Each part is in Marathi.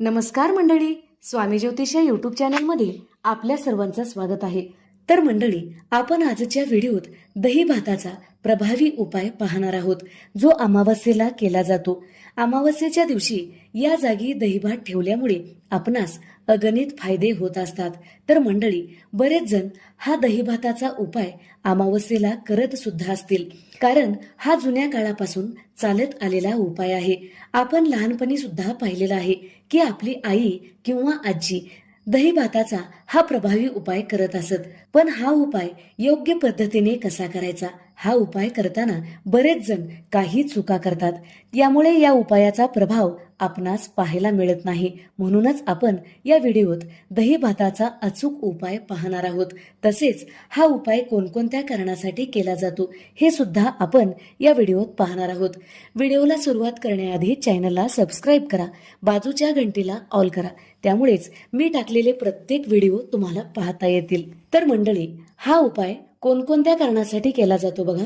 नमस्कार मंडळी स्वामी ज्योतिष या यूट्यूब चॅनलमध्ये आपल्या सर्वांचं स्वागत आहे. तर मंडळी आपण आजच्या व्हिडिओत दही भाताचा प्रभावी उपाय पाहणार आहोत जो अमावस्येला केला जातो. अमावस्येच्या दिवशी या जागी दहीभात ठेवल्यामुळे आपणास अगणित फायदे होत असतात. तर मंडळी बरेच जण हा दहीभाताचा उपाय अमावस्येला करत सुद्धा असतील. कारण हा जुन्या काळापासून चालत आलेला उपाय आहे. आपण लहानपणी सुद्धा पाहिलेला आहे की आपली आई किंवा आजी दही भाताचा हा प्रभावी उपाय करत असत पण हा उपाय योग्य पद्धतीने कसा करायचा? हा उपाय करताना बरेच जण काही चुका करतात. यामुळे या उपायाचा प्रभाव आपणास पाहायला मिळत नाही. म्हणूनच आपण या व्हिडिओत दही भाताचा अचूक उपाय पाहणार आहोत. तसेच हा उपाय कोणकोणत्या कारणासाठी केला जातो हे सुद्धा आपण या व्हिडिओत पाहणार आहोत. व्हिडिओला सुरुवात करण्याआधी चॅनलला सबस्क्राईब करा. बाजूच्या घंटीला ऑल करा. त्यामुळेच मी टाकलेले प्रत्येक व्हिडिओ तुम्हाला पाहता येतील. तर मंडळी हा उपाय कोणकोणत्या कारणासाठी केला जातो बघा?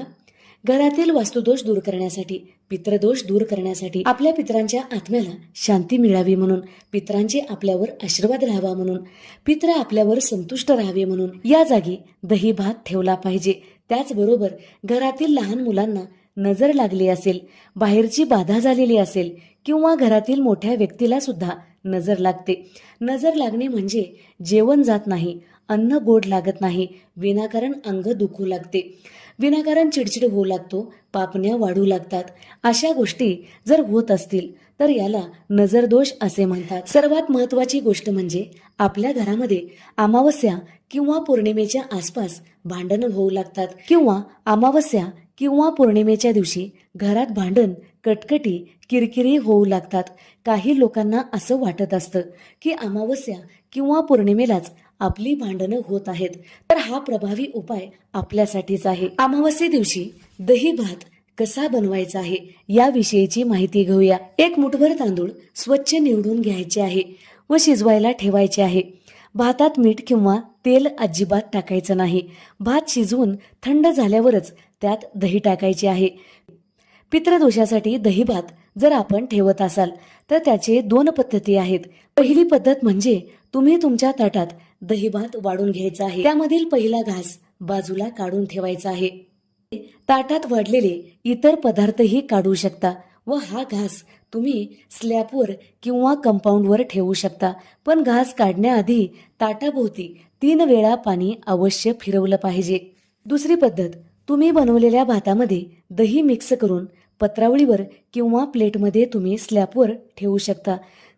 घरातील वास्तुदोष दूर करण्यासाठी पितृदोष दूर करण्यासाठी आपल्या पित्रांच्या आत्म्याला शांती मिळावी म्हणून पित्रांचे आपल्यावर आशीर्वाद राहावा म्हणून पित्र आपल्यावर संतुष्ट राहावे म्हणून या जागी दही भात ठेवला पाहिजे. त्याचबरोबर घरातील लहान मुलांना नजर लागली असेल बाहेरची बाधा झालेली असेल किंवा घरातील मोठ्या व्यक्तीला सुद्धा नजर लागते. नजर लागणे म्हणजे जेवण जात नाही अन्न गोड लागत नाही. विनाकारण अंग दुखू लागते. विनाकारण चिडचिड होऊ लागतो. पापण्या वाढू लागतात. अशा गोष्टी जर होत असतील तर याला नजरदोष असे म्हणतात. सर्वात महत्वाची गोष्ट म्हणजे आपल्या घरामध्ये अमावस्या किंवा पौर्णिमेच्या आसपास भांडणं होऊ लागतात. किंवा अमावस्या किंवा पौर्णिमेच्या दिवशी घरात भांडण कटकटी किरकिरी होऊ लागतात. काही लोकांना असं वाटत असतं की अमावस्या किंवा पौर्णिमेलाच आपली भांडणं होत आहेत. तर हा प्रभावी उपाय आपल्यासाठीच आहे. अमावस्ये दिवशी दही भात कसा बनवायचा आहे याविषयीची माहिती घेऊया. एक मुठभर तांदूळ स्वच्छ निवडून घ्यायचे आहे व शिजवायला ठेवायचे आहे. भातात मीठ किंवा तेल अजिबात टाकायचं नाही. भात शिजवून थंड झाल्यावरच त्यात दही टाकायचे आहे. पित्रदोषासाठी दही भात जर आपण ठेवत असाल तर त्याचे दोन पद्धती आहेत. पहिली पद्धत म्हणजे तुम्ही तुमच्या ताटात दहीभात वाढून घ्यायचा आहे. त्यामधील पहिला घास बाजूला काढून ठेवायचा आहे. ताटात वाढलेले इतर पदार्थही काढू शकता व हा घास तुम्ही स्लॅबवर किंवा कंपाऊंडवर ठेवू शकता. पण घास काढण्याआधी ताटाभोवती तीन वेळा पाणी अवश्य फिरवलं पाहिजे. दुसरी पद्धत तुम्ही बनवलेल्या भातामध्ये दही मिक्स करून पत्रावळीवर किंवा प्लेटमध्ये तुम्ही स्लॅबवर ठेवू शकता.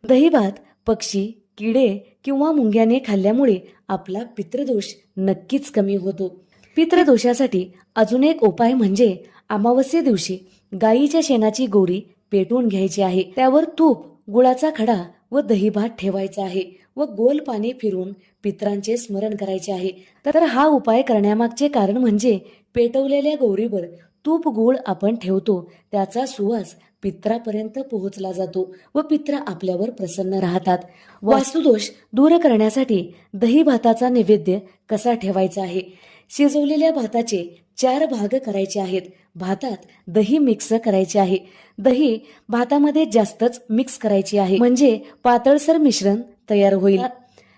दही भात पक्षी किडे किंवा मुंग्याने खाल्ल्यामुळे आपला पितृदोष नक्कीच कमी होतो. पितृदोषासाठी अजून एक उपाय म्हणजे अमावस्ये दिवशी गायीच्या शेणाची गोरी पेटवून घ्यायची आहे. त्यावर तूप गुळाचा खडा व दही भात ठेवायचा आहे व गोल पाणी फिरून पित्रांचे स्मरण करायचे आहे. तर हा उपाय करण्यामागचे कारण म्हणजे पेटवलेल्या गौरीवर तूप गुळ आपण ठेवतो. त्याचा सुवास पित्रापर्यंत पोहोचला जातो व पित्र आपल्यावर प्रसन्न राहतात. वास्तुदोष दूर करण्यासाठी दही भाताचा नैवेद्य कसा ठेवायचा आहे? शिजवलेल्या भाताचे चार भाग करायचे आहेत. भातात दही मिक्स करायचे आहे. दही भातामध्ये जास्तच मिक्स करायची आहे. म्हणजे पातळसर मिश्रण तयार होईल.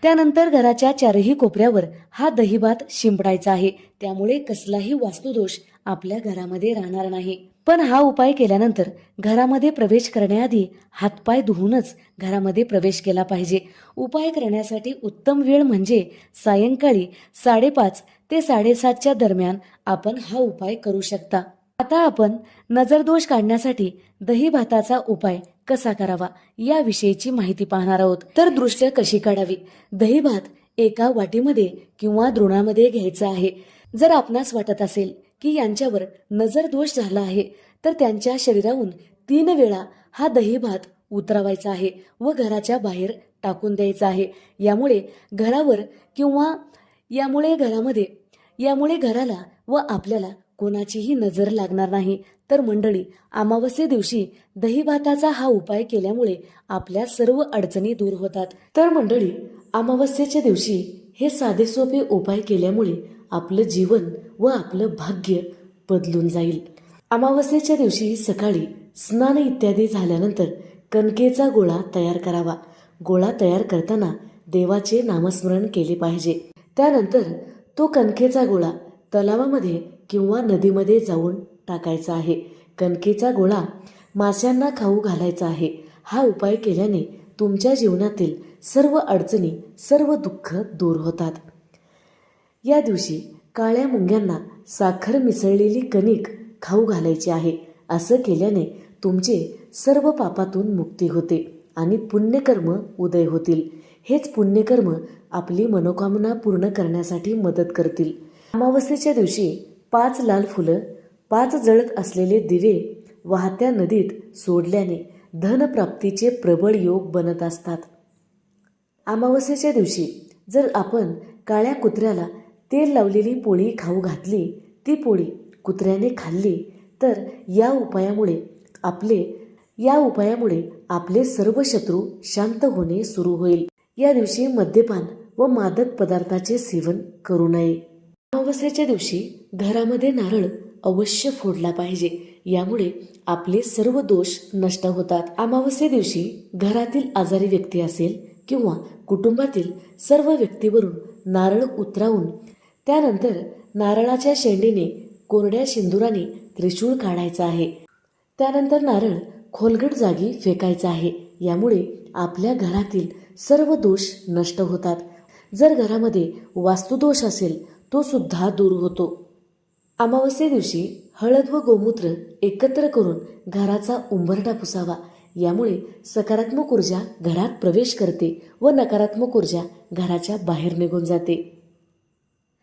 त्यानंतर घराच्या चारही कोपऱ्यावर हा दही भात शिंपडायचा आहे. त्यामुळे कसलाही वास्तुदोष आपल्या घरामध्ये राहणार नाही. पण हा उपाय केल्यानंतर घरामध्ये प्रवेश करण्याआधी हातपाय धुवूनच घरामध्ये प्रवेश केला पाहिजे. उपाय करण्यासाठी उत्तम वेळ म्हणजे सायंकाळी साडेपाच ते साडेसातच्या दरम्यान आपण हा उपाय करू शकता. आता आपण नजरदोष काढण्यासाठी दही भाताचा उपाय कसा करावा याविषयीची माहिती पाहणार आहोत. तर दृश्य कशी काढावी? दही भात एका वाटीमध्ये किंवा द्रोणामध्ये घ्यायचा आहे. जर आपणास वाटत असेल की यांच्यावर नजर दोष झाला आहे तर त्यांच्या शरीराहून तीन वेळा हा दही भात उतरवायचा आहे व घराच्या बाहेर टाकून द्यायचा आहे. यामुळे घरावर किंवा यामुळे घरामध्ये यामुळे घराला व आपल्याला कोणाचीही नजर लागणार नाही. तर मंडळी अमावस्ये दिवशी दही भाताचा हा उपाय केल्यामुळे आपल्या सर्व अडचणी दूर होतात. तर मंडळी अमावस्येच्या दिवशी हे साधे सोपे उपाय केल्यामुळे आपलं जीवन व आपलं भाग्य बदलून जाईल. अमावस्येच्या दिवशी सकाळी स्नान इत्यादी झाल्यानंतर कणकेचा गोळा तयार करावा. गोळा तयार करताना देवाचे नामस्मरण केले पाहिजे. त्यानंतर तो कणकेचा गोळा तलावामध्ये किंवा नदीमध्ये जाऊन टाकायचा आहे. कणकेचा गोळा माशांना खाऊ घालायचा आहे. हा उपाय केल्याने तुमच्या जीवनातील सर्व अडचणी सर्व दुःख दूर होतात. या दिवशी काळ्या मुंग्यांना साखर मिसळलेली कणिक खाऊ घालायची आहे असं केल्याने तुमचे सर्व पापातून मुक्ती होते आणि पुण्यकर्म उदय होतील. हेच पुण्यकर्म आपली मनोकामना पूर्ण करण्यासाठी मदत करतील. अमावस्येच्या दिवशी पाच लाल फुलं पाच जळत असलेले दिवे वाहत्या नदीत सोडल्याने धनप्राप्तीचे प्रबळ योग बनत असतात. अमावस्येच्या दिवशी जर आपण काळ्या कुत्र्याला तेल लावलेली पोळी खाऊ घातली ती पोळी कुत्र्याने खाल्ली तर या उपायामुळे आपले या उपायामुळे आपले सर्व शत्रू शांत होणे सुरू होईल. या दिवशी मद्यपान व मादक पदार्थाचे सेवन करू नये. अमावस्येच्या दिवशी घरामध्ये नारळ अवश्य फोडला पाहिजे यामुळे आपले सर्व दोष नष्ट होतात. अमावस्ये दिवशी घरातील आजारी व्यक्ती असेल किंवा कुटुंबातील सर्व व्यक्तीवरून नारळ उतरावून त्यानंतर नारळाच्या शेंडीने कोरड्या शिंदुराने त्रिशूळ काढायचा आहे. त्यानंतर नारळ खोलगट जागी फेकायचा आहे. यामुळे आपल्या घरातील सर्व दोष नष्ट होतात. जर घरामध्ये वास्तुदोष असेल तो सुद्धा दूर होतो. अमावस्ये दिवशी हळद व गोमूत्र एकत्र करून घराचा उंबरटा पुसावा. यामुळे सकारात्मक ऊर्जा घरात प्रवेश करते व नकारात्मक ऊर्जा घराच्या बाहेर निघून जाते.